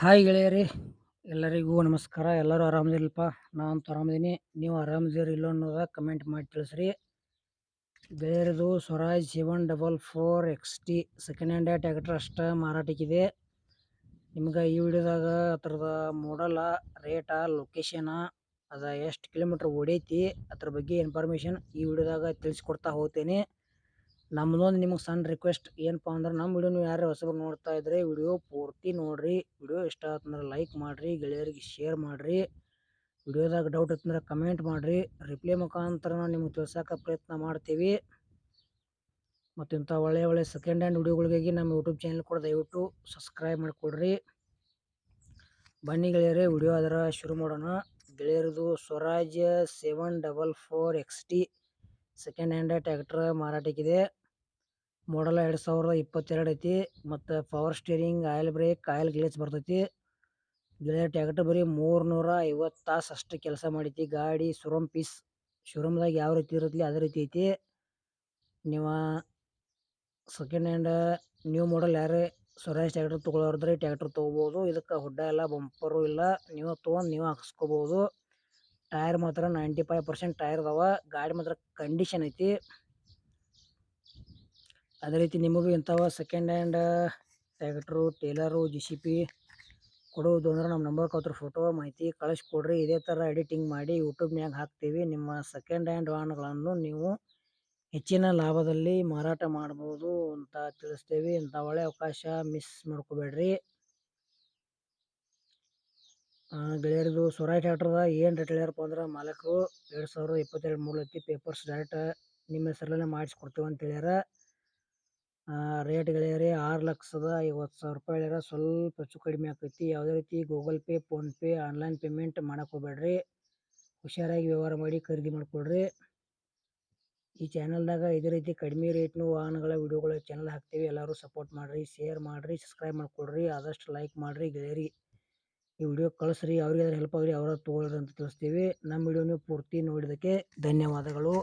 Hi ಗೆಳೆಯರಿ, ಎಲ್ಲರಿಗೂ ನಮಸ್ಕಾರ. ಎಲ್ಲರೂ ಆರಾಮದಿರಲ್ಪ? ನಾನಂತೂ ಆರಾಮದೀನಿ. ನೀವು ಆರಾಮದಿರಿ ಇಲ್ಲ ಅನ್ನೋದ ಕಮೆಂಟ್ ಮಾಡಿ ತಿಳಿಸ್ರಿ. ಗೆಳೆಯರದು Swaraj seven double four X T second hand tractor ಅಷ್ಟ ಮಾರಾಟಕ್ಕಿದೆ. ನಿಮ್ಗೆ ಈ ವಿಡಿಯೋದಾಗ ಅದ್ರದ ಮಾಡಲ ರೇಟ ಲೊಕೇಶನ ಅದ ಎಷ್ಟು ಕಿಲೋಮೀಟ್ರ್ ಓಡೈತಿ, ಅದ್ರ ಬಗ್ಗೆ ಇನ್ಫಾರ್ಮೇಷನ್ ಈ ವಿಡಿಯೋದಾಗ ತಿಳಿಸ್ಕೊಡ್ತಾ ಹೋಗ್ತೇನೆ. ನಮ್ದೊಂದು ನಿಮಗೆ ಸಣ್ಣ ರಿಕ್ವೆಸ್ಟ್ ಏನಪ್ಪ ಅಂದ್ರೆ ನಮ್ಮ ವಿಡಿಯೋ ನೀವು ಯಾರು ಹೊಸಬ್ರು ನೋಡ್ತಾ ಇದ್ರೆ ವಿಡಿಯೋ ಪೂರ್ತಿ ನೋಡ್ರಿ. ವಿಡಿಯೋ ಇಷ್ಟ ಆತಂದ್ರೆ ಲೈಕ್ ಮಾಡಿರಿ, ಗೆಳೆಯರಿಗೆ ಶೇರ್ ಮಾಡಿರಿ. ವಿಡಿಯೋದಾಗ ಡೌಟ್ ಇತ್ತಂದ್ರೆ ಕಮೆಂಟ್ ಮಾಡಿರಿ. ರಿಪ್ಲೈ ಮುಖಾಂತರ ನಾವು ನಿಮ್ಗೆ ತಿಳ್ಸೋಕೆ ಪ್ರಯತ್ನ ಮಾಡ್ತೀವಿ. ಮತ್ತು ಇಂಥ ಒಳ್ಳೆ ಒಳ್ಳೆ ಸೆಕೆಂಡ್ ಹ್ಯಾಂಡ್ ವಿಡಿಯೋಗಳಿಗಾಗಿ ನಮ್ಮ ಯೂಟ್ಯೂಬ್ ಚಾನಲ್ ಕೂಡ ದಯವಿಟ್ಟು ಸಬ್ಸ್ಕ್ರೈಬ್ ಮಾಡಿಕೊಡ್ರಿ. ಬನ್ನಿ ಗೆಳೆಯರೇ ವಿಡಿಯೋ ಅದರ ಶುರು ಮಾಡೋಣ. ಗೆಳೆಯರದು Swaraj seven double four X T second hand tractor ಮಾರಾಟಕ್ಕಿದೆ model ಎರಡು ಸಾವಿರದ ಇಪ್ಪತ್ತೆರಡು ಐತಿ. ಮತ್ತು power steering oil brake oil glaze ಬರ್ತೈತಿ. ಟ್ಯಾಕ್ಟರ್ ಬರೀ ಮೂರ್ನೂರ ಐವತ್ತು ತಾಸು ಅಷ್ಟು ಕೆಲಸ ಮಾಡೈತಿ. ಗಾಡಿ ಶೋರೂಮ್ ಪೀಸ್ ಶೋರೂಮ್ದಾಗ ಯಾವ ರೀತಿ ಇರತ್ಲಿ ಅದೇ ರೀತಿ ಐತಿ. ನೀವು ಸೆಕೆಂಡ್ ಹ್ಯಾಂಡ್ ನ್ಯೂ ಮಾಡಲ್ ಯಾರೇ ಸ್ವರಾಜ್ ಟ್ಯಾಕ್ಟರ್ ತೊಗೊಳೋರ್ದ್ರೆ ಟ್ಯಾಕ್ಟರ್ ತೊಗೋಬೋದು. ಇದಕ್ಕೆ ಹುಡ್ಡ ಎಲ್ಲ ಬಂಪರು ಇಲ್ಲ. ನೀವು ತೊಗೊಂಡು ನೀವು ಹಾಕ್ಸ್ಕೊಬೋದು. ಟೈರ್ ಮಾತ್ರ ನೈಂಟಿ ಫೈವ್ ಪರ್ಸೆಂಟ್ ಟೈರ್ ಅದಾವ. ಗಾಡಿ ಮಾತ್ರ ಕಂಡೀಷನ್ ಐತಿ. ಅದೇ ರೀತಿ ನಿಮಗೂ ಇಂಥವ second hand tractor trailer G C P ಕೊಡೋದು ಅಂದ್ರೆ ನಮ್ಮ ನಂಬರ್ ಕೊತ್ತರ ಫೋಟೋ ಮಾಹಿತಿ ಕಳಿಸ್ಕೊಡ್ರಿ. ಇದೇ ಥರ ಎಡಿಟಿಂಗ್ ಮಾಡಿ ಯೂಟ್ಯೂಬ್ನಾಗ ಹಾಕ್ತೀವಿ. ನಿಮ್ಮ ಸೆಕೆಂಡ್ ಹ್ಯಾಂಡ್ ವಾಹನಗಳನ್ನು ನೀವು ಹೆಚ್ಚಿನ ಲಾಭದಲ್ಲಿ ಮಾರಾಟ ಮಾಡ್ಬೋದು ಅಂತ ತಿಳಿಸ್ತೇವೆ. ಇಂಥ ಒಳ್ಳೆ ಅವಕಾಶ ಮಿಸ್ ಮಾಡ್ಕೋಬೇಡ್ರಿ. ಗೆಳೆಯರದು ಸ್ವರಾಜ್ ಅದ ಏನು ರೇಟ್ ಹೇಳ್ಯಾರಪ್ಪ ಅಂದ್ರೆ ಮಾಲಕರು ಎರಡು ಸಾವಿರದ ಇಪ್ಪತ್ತೆರಡು ಮೂರು ಲಕ್ಷ ಪೇಪರ್ಸ್ ಡೈರೆಕ್ಟ್ ನಿಮ್ಮ ಹೆಸರಲ್ಲೇ ಮಾಡಿಸ್ಕೊಡ್ತೀವಿ ಅಂತ ಹೇಳ್ಯಾರ. ರೇಟ್ ಗೆಳೆಯರಿ ಆರು ಲಕ್ಷದ ಐವತ್ತು ಸಾವಿರ ರೂಪಾಯಿ ಹೇಳ್ಯಾರ. ಸ್ವಲ್ಪ ಹೆಚ್ಚು ಕಡಿಮೆ ಆಕೈತಿ. ಯಾವುದೇ ರೀತಿ Google Pay PhonePe online payment ಮಾಡಕ್ಕೆ ಹೋಗ್ಬೇಡ್ರಿ. ಹುಷಾರಾಗಿ ವ್ಯವಹಾರ ಮಾಡಿ ಖರೀದಿ ಮಾಡಿಕೊಡ್ರಿ ಈ ಚಾನಲ್ದಾಗ ಇದೇ ರೀತಿ ಕಡಿಮೆ ರೇಟ್ನು ವಾಹನಗಳ ವಿಡಿಯೋಗಳ ಚಾನಲ್ ಹಾಕ್ತೀವಿ. ಎಲ್ಲರೂ ಸಪೋರ್ಟ್ ಮಾಡಿರಿ ಶೇರ್ ಮಾಡಿರಿ ಸಬ್ಸ್ಕ್ರೈಬ್ ಮಾಡಿಕೊಡ್ರಿ ಆದಷ್ಟು ಲೈಕ್ ಮಾಡಿರಿ ಗೆಳೆಯರಿ. ಈ ವಿಡಿಯೋ ಕಳಿಸ್ರಿ ಅವ್ರಿಗೆ ಹೆಲ್ಪ್ ಆಗಲಿ ಅವರ ತೊಗೊಳ್ರಿ ಅಂತ ತಿಳಿಸ್ತೀವಿ. ನಮ್ಮ ವಿಡಿಯೋ ನೀವು ಪೂರ್ತಿ ನೋಡಿದ್ದಕ್ಕೆ ಧನ್ಯವಾದಗಳು.